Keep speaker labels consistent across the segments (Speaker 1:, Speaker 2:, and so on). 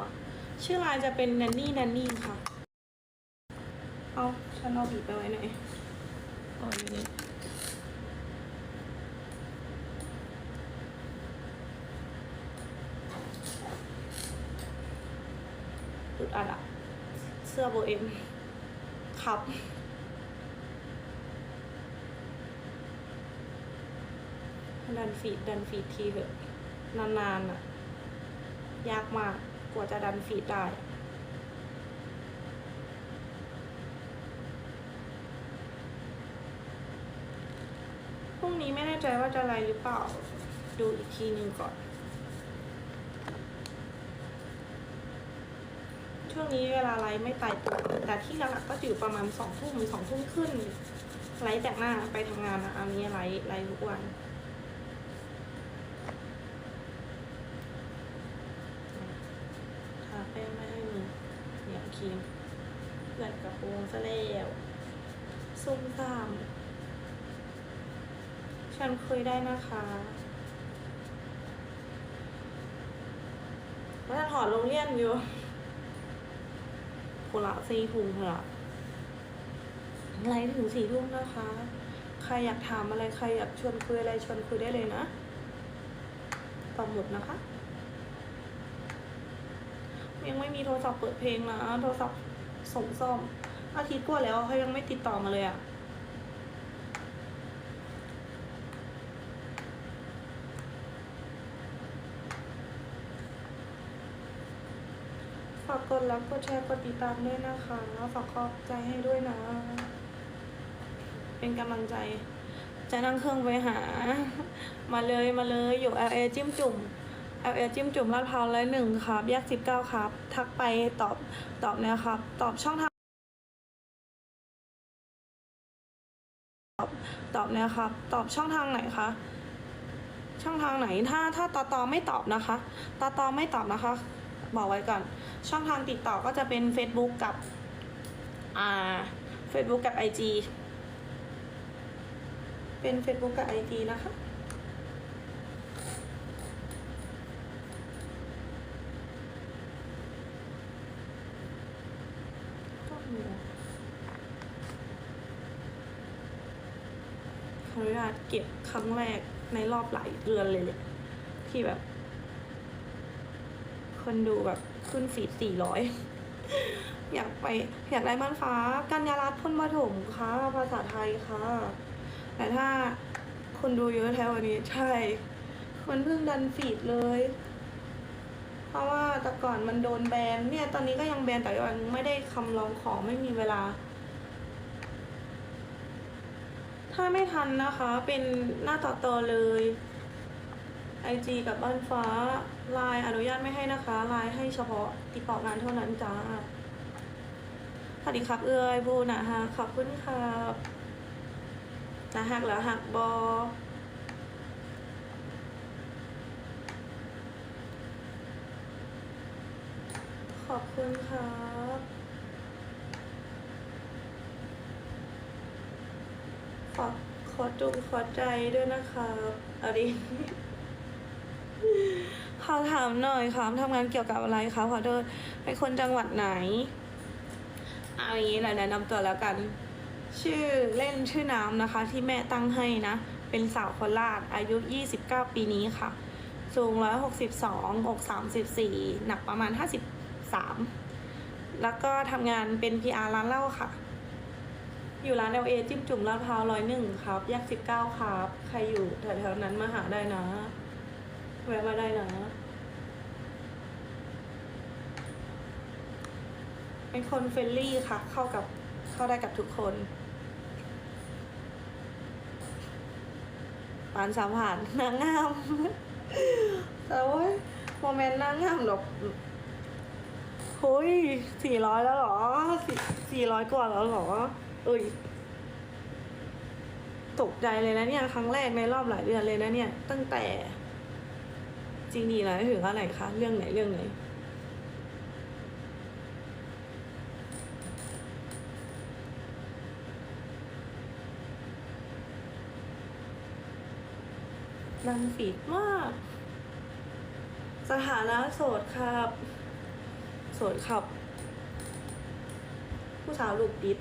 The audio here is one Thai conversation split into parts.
Speaker 1: วะชื่อไลน์จะเป็นแนนนี่แนนนี่ค่ะ เอาฉันเอาบีบไปไว้ไหนอ๋ออยู่นี่อุดอัดอะเสื้อโบเอ็มครับ ดันฟีดดันฟีดทีเถอะ นานๆอะยากมาก กว่าจะดันฟีดได้พรุ่งนี้ไม่แน่ใจว่าจะไลฟ์หรือเปล่า ดูอีกทีหนึ่งก่อน ช่วงนี้เวลาไลฟ์ไม่ตายตัว แต่ที่หลักๆก็อยู่ประมาณสองทุ่มสองทุ่มขึ้นไลฟ์แต่งหน้าไปทำงานนะอันนี้ไลฟ์ไลฟ์ทุกวัน ทาแป้งไม่ให้มือ เหนียวครีมเกิดกระโปรงซะแล้วซุ่มซ่ามฉันเคยได้นะคะว่าจะถอดโรงเรียนอยู่กุละซีถุงเถอะไลฟ์ถึงสี่ทุ่มนะคะ ใครอยากถามอะไร ใครอยากชวนคุยอะไรชวนคุยได้เลยนะตอบหมดนะคะ ยังไม่มีโทรศัพท์เปิดเพลงนะโทรศัพท์ส่งซ่อมอาทิตย์กว่าแล้วเขายังไม่ติดต่อมาเลยอะฝากกดไลค์กดแชร์กดติดตามด้วยนะคะฝากขอบใจให้ด้วยนะ เป็นกำลังใจ จะนั่งเครื่องไปหา มาเลยมาเลยอยู่ LA จิ้มจุ่ม LA จิ้มจุ่มลาดพร้าวร้อยหนึ่งครับแยกสิบเก้าครับ ทักไปตอบตอบนะครับ ตอบช่องทางตอบตอบนะครับ ตอบช่องทางไหนคะช่องทางไหนถ้าถ้าตอตอไม่ตอบนะคะตอตอไม่ตอบนะคะ บอกไว้ก่อน ช่องทางติดต่อก็จะเป็น Facebook กับอ่า Facebook กับ IG เป็น Facebook กับ IG นะคะ ขออนุญาตเก็บครั้งแรกในรอบหลายเดือนเลยแหละที่แบบ คนดูแบบขึ้นฟีดสี่ร้อยอยากไปอยากได้บ้านฟ้า กัญญารัตน์พลปฐมค่ะ ภาษาไทยค่ะ แต่ถ้าคนดูเยอะแถววันนี้ใช่ มันเพิ่งดันฟีดเลย เพราะว่าแต่ก่อนมันโดนแบนเนี่ยตอนนี้ก็ยังแบนแต่ยังไม่ได้คำร้องขอไม่มีเวลา ถ้าไม่ทันนะคะ เป็นหน้าต่อต่อเลย IG กับบ้านฟ้าไลน์อนุญาตไม่ให้นะคะไลน์ให้เฉพาะติดต่องานเท่านั้นจ้าสวัสดีครับ เอ้ยบูนะฮะขอบคุณครับนะหักแล้วหักบอ อบคุณครับขอขอจุงขอใจด้วยนะครับเอาดิขอถามหน่อยครับทำงานเกี่ยวกับอะไรคะขอโทษเป็นคนจังหวัดไหนเอาอย่างนี้แหละแนะนำตัวแล้วกัน ชื่อเล่นชื่อน้ำนะคะ ที่แม่ตั้งให้นะ เป็นสาวโคราชอายุ 29 ปีนี้ค่ะ สูง 162อก34 หนักประมาณ 3 แล้วก็ทำงานเป็น PR ร้านเหล้าค่ะ อยู่ร้าน LA จิ้มจุ่มลาดพร้าวร้อยหนึ่งครับแยก19ครับ ใครอยู่แถวๆนั้นมาหาได้นะ แวะมาได้นะ เป็นคนเฟรนลี่ค่ะ เข้ากับเข้าได้กับทุกคนปานสามผ่านนางงามแต่ว่าโมเมนต์นางงามหรอก เฮ้ยสี่ร้อยแล้วเหรอสี่ร้อยกว่าแล้วเหรอ เอ้ย ตกใจเลยนะเนี่ย ครั้งแรกในรอบหลายเดือนเลยนะเนี่ย ตั้งแต่ จริงดีนะถึงอะไรคะ เรื่องไหนเรื่องไหนดังฟีดมาก สถานะโสดครับ สดครับ ผู้สาวลูกดิด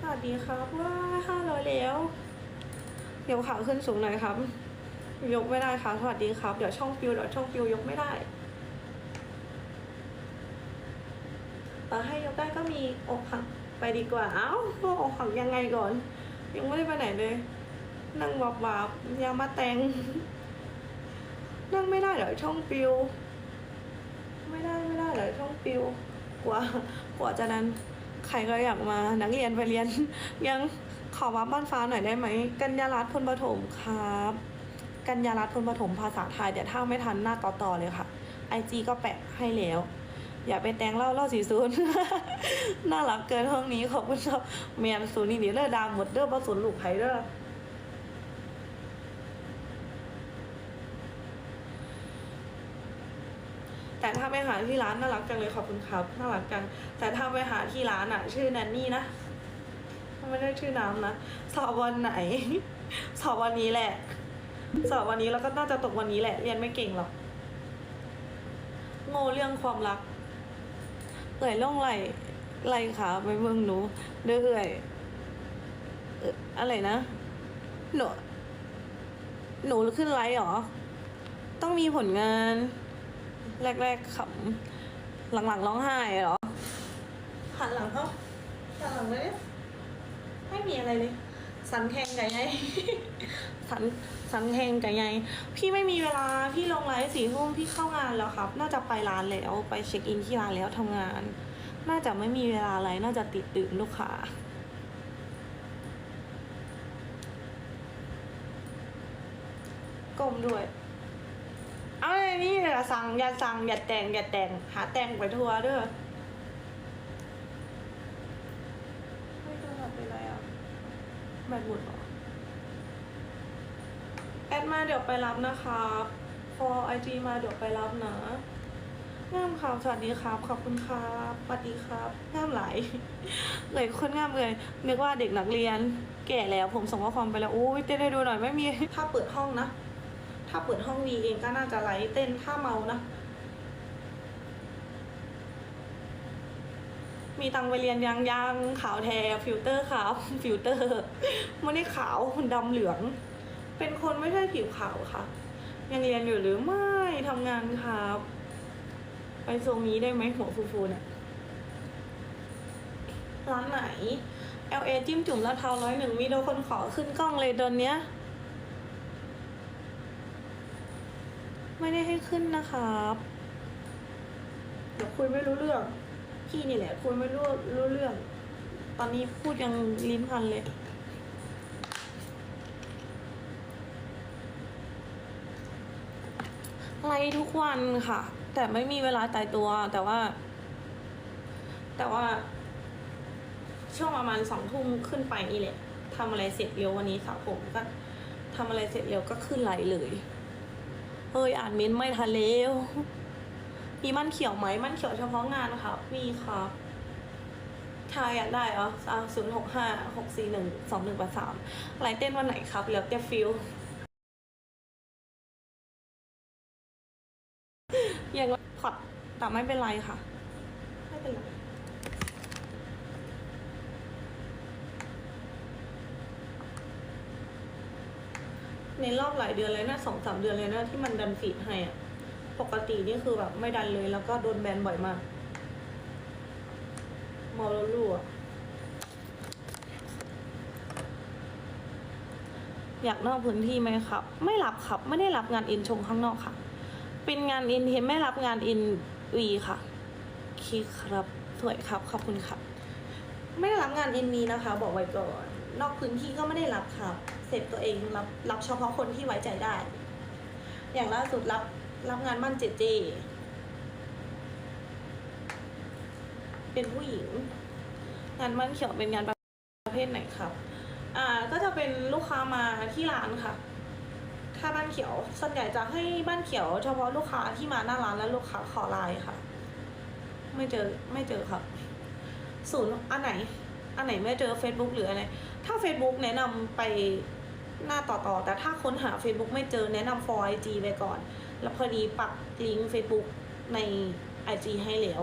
Speaker 1: สวัสดีครับว้าห้าร้อยแล้ว เดี๋ยวขาขึ้นสูงหน่อยครับ ยกไม่ได้ค่ะสวัสดีครับ เดี๋ยวช่องปิวเดี๋ยวช่องปิวยกไม่ได้แต่ให้ยกได้ก็มีอกหักไปดีกว่า เอ้าอกหักยังไงก่อน ยังไม่ได้ไปไหนเลย นั่งวับวับยังมาแต่ง นั่งไม่ได้เดี๋ยวช่องปิว ไม่ได้ไม่ได้เดี๋ยวช่องปิวกว่ากว่าจะนั้นใครก็อยากมานักเรียนไปเรียน ยังขอวับบ้านฟ้าหน่อยได้ไหม กัญญารัตน์พลปฐมครับ กัญญารัตน์พลปฐมภาษาไทยเดี๋ยวถ้าไม่ทันหน้าต่อต่อเลยค่ะไอจีก็แปะให้แล้ว อย่าไปแต่งเล่าเล่าสีศูนน่ารักเกินห้องนี้ขอบคุณครับเมียนศูนี่เดี๋ยวเด้อดามหมดเด้อผสนลูกไผ่เด้อ แต่ ถ้าไปหาที่ร้านน่ารักจังเลยขอบคุณครับน่ารักจังแต่ถ้าไปหาที่ร้านอะ ชื่อแนนนี่นะไม่ได้ชื่อน้ำนะสอบวันไหน สอบวันนี้แหละ สอบวันนี้แล้วก็น่าจะตกวันนี้แหละ เรียนไม่เก่งหรอกโง่เรื่องความรักเอื่อยล่องไหลไหลขาไปเมืองหนูเด้อเอื่อยอะไรนะหนูหนูขึ้นไลฟ์หรอ ต้องมีผลงาน แรกๆขำหลังๆร้องไห้เหรอหันหลังเขาหันหลังเลยไม่มีอะไรเลย สันแทงไก่ไงสันสันแทงไก่ไงพี่ไม่มีเวลาพี่ลงไลฟ์สี่ทุ่มพี่เข้างานแล้วครับ น่าจะไปร้านแล้วไปเช็คอินที่ร้านแล้วทำงาน น่าจะไม่มีเวลาอะไรน่าจะติดดื่มลูกค้าก้มด้วย นี่อย่าสั่งอย่าสั่งอย่าแต่งอย่าแต่งหาแต่งไปทัวร์เด้อไม่โทรศัพท์เป็นไรอะแบตหมดหรอแอดมาเดี๋ยวไปรับนะครับพอไอจีมาเดี๋ยวไปรับนะงามครับสวัสดีครับ ขอบคุณครับสวัสดีครับงามหลายเลยคนงามเลยนึกว่าเด็กนักเรียน แก่แล้วผมส่งข้อความไปแล้วอุ้ยเต้นให้ดูหน่อยไม่มีถ้าเปิดห้องนะ ถ้าเปิดห้องวีเองก็น่าจะไลฟ์เต้นถ้าเมานะ มีตังไปเรียนยังยังขาวแทฟิลเตอร์ขาวฟิลเตอร์ไม่ได้ขาวดำเหลือง เป็นคนไม่ใช่ผิวขาวค่ะ ยังเรียนอยู่หรือไม่ทำงานครับ ไปทรงนี้ได้ไหมหัวฟูๆเนี่ยร้านไหน LA จิ้มจุ่มลาดพร้าวร้อยหนึ่งมีโดนคนขอขึ้นกล้องเลยตอนเนี้ย ไม่ได้ให้ขึ้นนะครับเดี๋ยวคุยไม่รู้เรื่อง พี่นี่แหละคุยไม่รู้รู้เรื่อง ตอนนี้พูดยังลิ้นพันเลยไลฟ์ทุกวันค่ะ แต่ไม่มีเวลาตายตัว แต่ว่า แต่ว่า ช่วงประมาณสองทุ่มขึ้นไปนี่แหละทำอะไรเสร็จเร็ววันนี้สระผมก็ทำอะไรเสร็จเร็วก็ขึ้นไลฟ์เลย เฮ้ยอ่านเม้นต์ไม่ทันแล้วมีมันเขียวไหมมันเขียวเฉพาะงานครับมีครับถ้าอยากได้เหรอศูนย์หกห้าหกสี่หนึ่งสองหนึ่งแปดสามไลฟ์เต้นวันไหนครับแล้วแต่ฟิลยังพอดแต่ไม่เป็นไรค่ะ ไม่เป็นไร ในรอบหลายเดือนเลยนะสองสามเดือนเลยนะที่มันดันฟีดให้อะปกตินี่คือแบบไม่ดันเลยแล้วก็โดนแบนบ่อยมากมาแล้วรั่วอยากนอกพื้นที่ไหมครับ ไม่รับครับ ไม่ได้รับงานอินชงข้างนอกค่ะ เป็นงานอินเทมไม่รับงานอินวีค่ะคีครับ สวยครับ ขอบคุณครับ ไม่ได้รับงานอินวีนะคะ บอกไว้ก่อน นอกพื้นที่ก็ไม่ได้รับครับเสร็จตัวเองรับรับเฉพาะคนที่ไว้ใจได้ อย่างล่าสุดรับรับงานมั่นเจเจ เป็นผู้หญิง งานมั่นเขียวเป็นงานประเภทไหนครับ อ่าก็จะเป็นลูกค้ามาที่ร้านค่ะถ้าบ้านเขียวส่วนใหญ่จะให้บ้านเขียว เฉพาะลูกค้าที่มาหน้าร้านและลูกค้าขอไลน์ค่ะ ไม่เจอไม่เจอครับศูนย์อันไหน อันไหนไม่เจอ Facebook หรืออะไร ถ้า Facebook แนะนำไปหน้าต่อๆ แต่ถ้าค้นหา Facebook ไม่เจอแนะนำ for IG ไปก่อน แล้วพอดีปักลิงก์ Facebook ในไอจีให้แล้ว